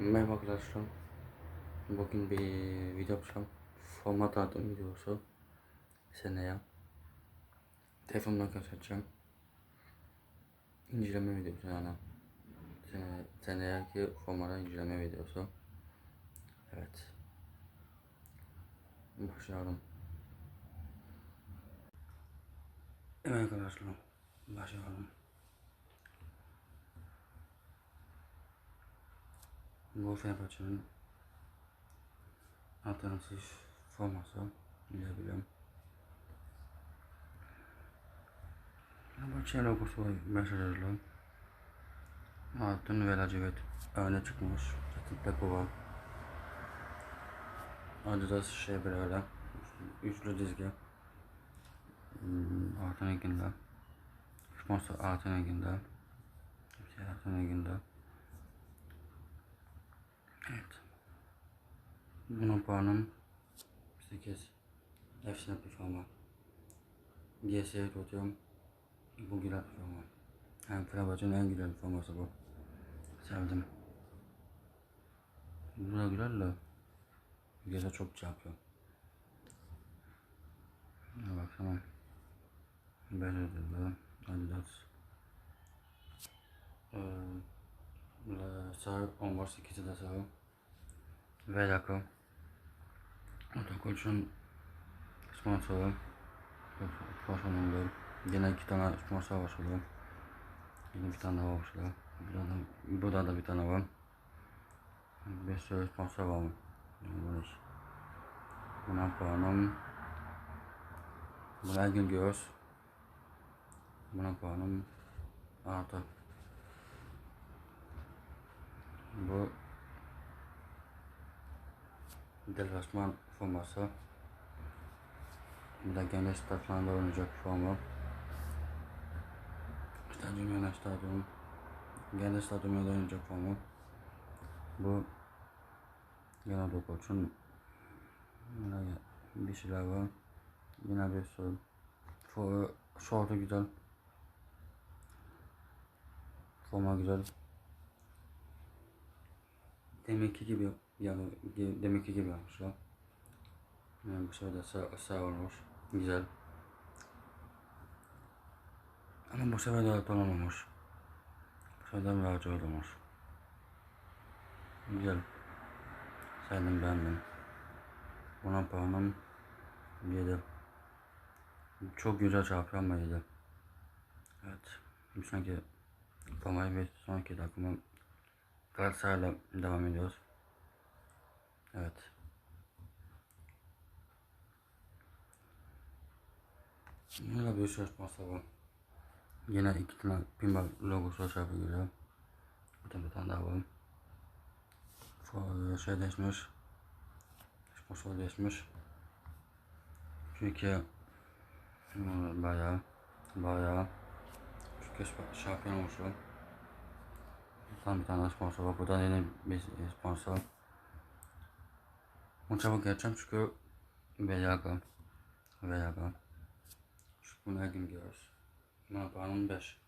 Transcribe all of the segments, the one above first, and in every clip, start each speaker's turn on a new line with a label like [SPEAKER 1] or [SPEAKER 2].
[SPEAKER 1] Merhaba arkadaşlar. Bugün bir video yapacağım. Format adım videosu. Seneye. Telefonumdan göstereceğim. İnceleme videosu yani. Sene, seneyeki formata inceleme videosu. Evet. Başlayalım. Evet arkadaşlar. Başlayalım. Bu Fenerbahçe'nin alternatif forması diyebilirim. Fenerbahçe logosu mesajlarla. Altın ve lacivert öne çıkmış. Zaten var. Adidas şey böyle üçlü dizgi. Hmm, altın renginde. Sponsor altın renginde. Şey altın renginde. Evet. Bunun puanım 8. Efsane bir forma. GS'ye tutuyorum. Bu güzel forma. Hem Fenerbahçe'nin en güzel forması bu. Sevdim. Bu da güzel de. GS çok çarpıyor. Ya bak tamam. De Adidas. Ee, sarı 10 var 8'i de sarı. Ve yakın. Otokoç'un sponsoru. Sponsorluğunda. Yine iki tane sponsor var şurada. Yine bir tane daha var şurada. Burada da, burada da bir tane var. Bir sürü sponsor var. Yani Buna puanım. Buna gün göz. Buna puanım 6. Bu Deplasman forması. Bu da gene statlarında oynayacak forma. Stadyum yana stadyum. Gene stadyumda oynayacak forma. Bu yine de koçun yine bir şeyler var. Yine bir sürü. For, şortu güzel. Forma güzel. Deminki gibi yani deminki gibi yapmışlar. Yani bu sefer de sağ, sağ olmuş. Güzel. Ama bu sefer de tanımamış. Bu sefer de rahatça olmuş. Güzel. Sevdim beğendim. Buna puanım 7. Çok güzel çarpıyor ama 7. Evet. Bir sonraki formayı bir sonraki takımı Galatasaray'la devam ediyoruz. Evet. Yine bir söz masası Yine iki tane pinball logosu aşağı geliyor. Burada bir tane daha var. Şey değişmiş. Sponsor değişmiş. Çünkü bayağı bayağı çünkü şampiyon olmuşlar. Tam bir tane sponsor var. Burada yine bir sponsor. Onu çabuk geçeceğim çünkü Velaga. Velaga. Şu buna gün gidiyoruz. Ne yapalım 5.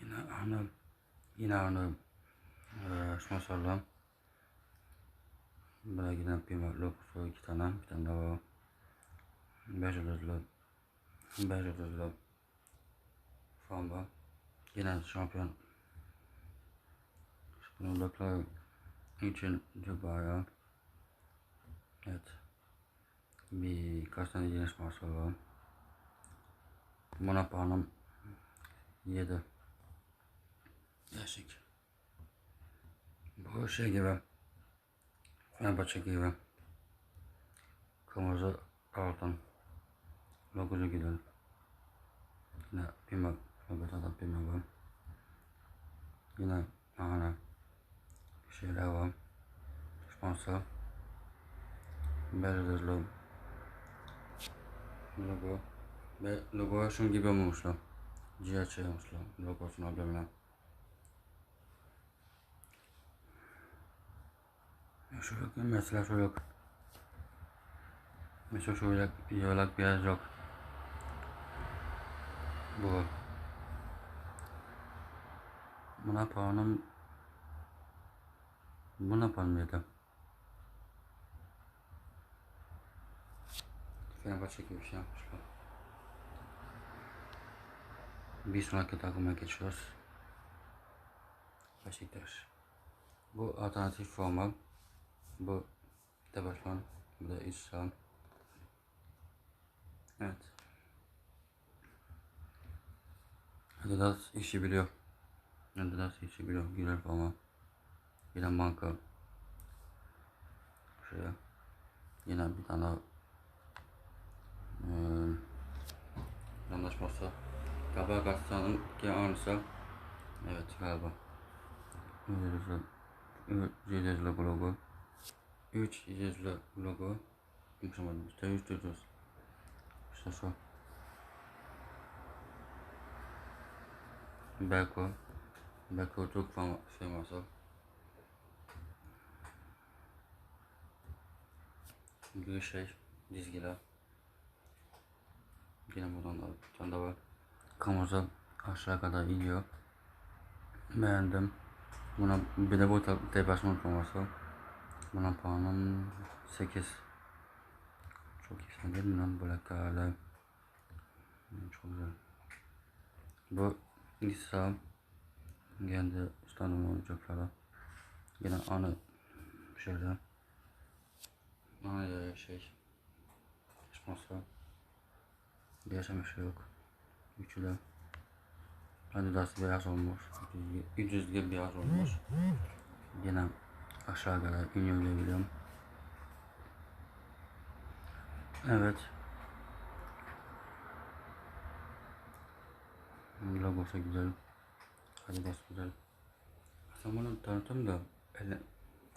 [SPEAKER 1] Yine aynı yine aynı e, sponsorla. Buna giden bir logosu iki tane. Bir tane daha beş yıldızlı beş yıldızlı forma. Yine şampiyon Bununla için Cebaya Evet. Birkaç tane sponsor var Buna puanım 7 Değişik Bu şey gibi. Fenerbahçe gibi. Kırmızı altın. Logolu güzel. Yine bir Fabrikada bir var. Yine Aha şeyler var. Sponsor. Belirli logo. Ve logo şunun gibi olmuşlar. GH olmuşlar. Logosunu albümle. Şu yok mesela yok. Mesela yok, yolak bir yer yok. Bu. Buna puanım Buna puanım 7. Fenerbahçe gibi bir şey yapmışlar. Bir sonraki takıma geçiyoruz. Beşiktaş. Bu alternatif forma. Bu deplasman. Bu da iç saha. Evet. Adidas işi biliyor. Adidas işi biliyor. Güzel forma. Yine banka. Şuraya. Yine bir tane eee anlaşması. Galiba Galatasaray'ın ki aynısı. Evet galiba. Logo logo. 3 ücretsiz logo. Yumuşamadım. İşte 3 ücretsiz. İşte şu. Beko. Beko çok fama, şey dizgiler. Yine buradan da bir tane daha var. Kamuza aşağı kadar iniyor. Beğendim. Buna bir de bu deplasman forması. Buna puanım 8. Çok iyi değil mi lan? Böyle kale. Çok güzel. Bu İsa kendi standım oyuncakları. Yine aynı şöyle. Aynı şey. Değişen bir şey yok. Üçü de. Adidas beyaz olmuş. 300 gibi beyaz olmuş. Yine aşağı kadar iniyor. Evet. Logosu güzel. Adidas güzel. Sen bunu tanıtım da elle,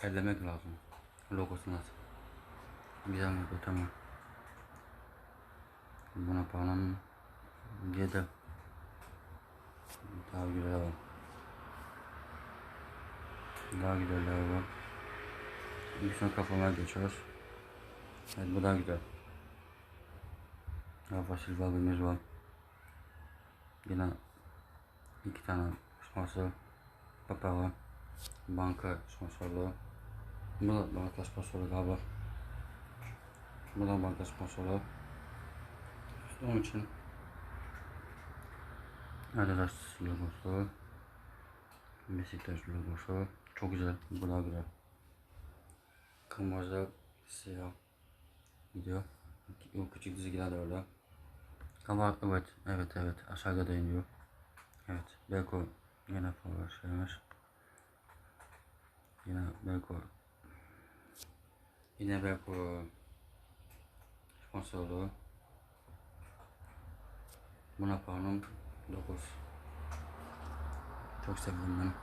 [SPEAKER 1] ellemek lazım. Logosu nasıl? Güzel mi? Tamam. Buna puanım 7. Daha güzel var. Daha güzeller var. Bir sonra kafama geçiyoruz. Evet bu daha güzel. Rafa Silva günümüz var. Yine iki tane sponsor. Papa var. Banka sponsorluğu. Bu da banka sponsoru galiba. Da banka sponsoru. Onun için Adidas logosu. Beşiktaş logosu. Çok güzel. Bu da güzel. Kırmızı siyah gidiyor. O küçük dizgiler de orada. Ama evet, evet, evet. Aşağıda da iniyor. Evet. Beko yine favori şeymiş. Yine Beko. Yine Beko sponsorluğu. Buna puanım 9. Çok sevdim ben.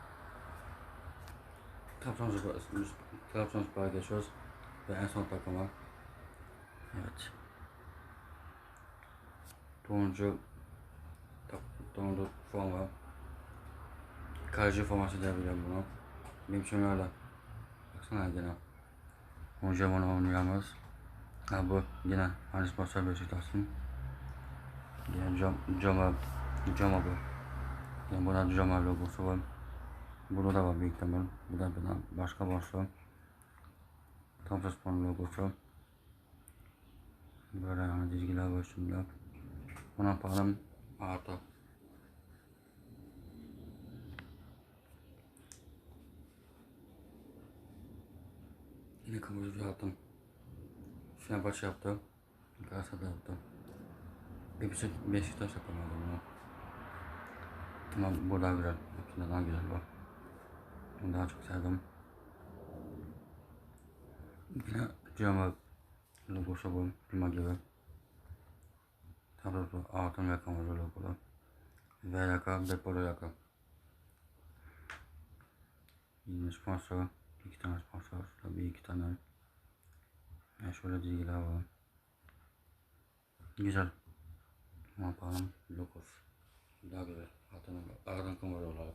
[SPEAKER 1] Trabzonspor, Trabzonspor'a geçiyoruz. Ve en son takıma. Evet. Turuncu Turuncu forma. Kaleci forması diyebilirim bunu. Benim için öyle. Baksana yine. Onca bunu oynayamaz. Ha bu yine hani sponsor Beşiktaş'ın. Yine cam, cama, cama bu. Yani burada cama logosu var. Burada da var büyük ihtimal. Bu da bir başka borsa. Trabzonspor logosu. Böyle yani çizgiler var üstünde. Buna param artı. Yine kamucu yaptım. Fenerbahçe yaptım. Galatasaray'da yaptım. Bir buçuk Beşiktaş yapamadım bunu. Ama bu daha güzel. Hepsinde daha güzel var. Bunu daha çok sevdim. Yine cama logosu bu. Prima gibi. Tabii altın ve kamucu logolu. Ve yaka ve polo yaka. Yine sponsor. iki tane sponsor. Tabii iki tane. Ya şöyle çizgiler var. Güzel. Ne yapalım? Logos. Daha güzel. Altın, altın kamucu olarak.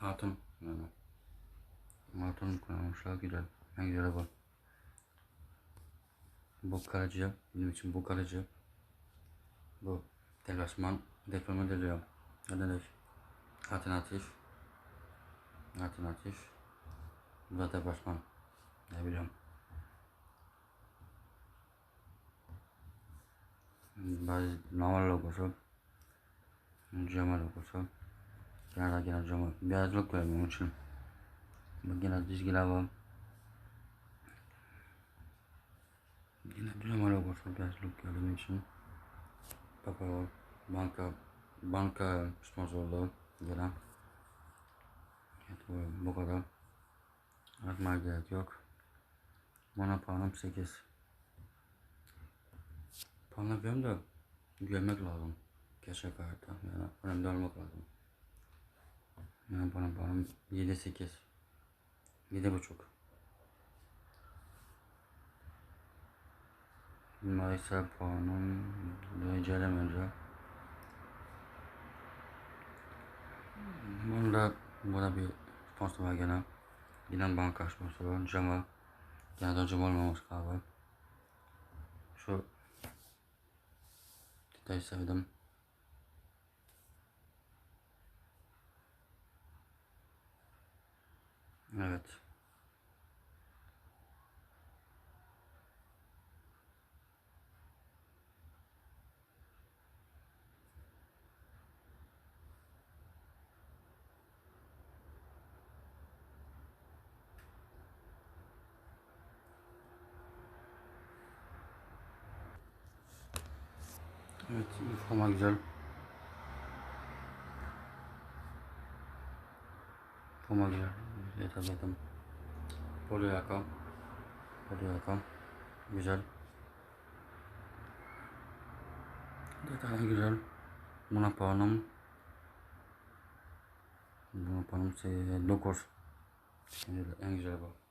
[SPEAKER 1] Altın. Yani. Altın kullanmışlar güzel. En güzel bu. Bu kaleci. Benim için bu kaleci. Bu deplasman. Deplasman deniyor. Ne demek? Alternatif. Alternatif. Bu da deplasman. Ne bileyim. Normal logosu. Cama logosu. Kenarda gene cama. Beyazlık var bunun için. Bak gene çizgiler var. Yine cama logosu beyazlık gördüğüm için. Papa var. Banka. Banka sponsorluğu gelen. Evet bu, bu kadar. Artmaya gerek yok. Bana puanım 8. Puanla benim de görmek lazım. Gerçek hayatta. Yani önemli olmak lazım. Yani bana puanım 7 8. 7 buçuk. Mayıs'a puanım önce. Bunda burada bir sponsor var gene. Yine banka sponsoru. Cama. Gene de cam olmamış galiba. Şu detayı sevdim. Evet. Evet, forma güzel. Forma güzel. Yeterledim. Polo yaka. Polo yaka. Güzel. Detaylar güzel. Buna puanım. Buna puanım 9. En güzel bu.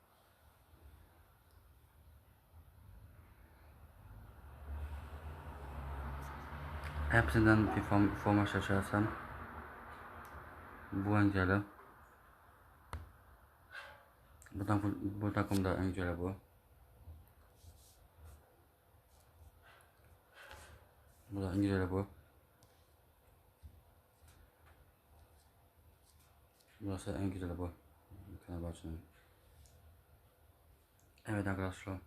[SPEAKER 1] Hepsinden bir form, forma seçersem bu en güzeli. Bu, takım, bu takımda en güzeli bu. Bu da en güzeli bu. Burası en güzeli bu. Fenerbahçe'nin. Evet arkadaşlar.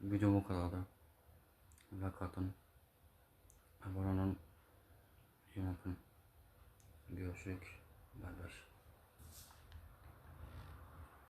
[SPEAKER 1] Video bu kadardı. Like atın. Yapın. Görüşürüz. Bay bay.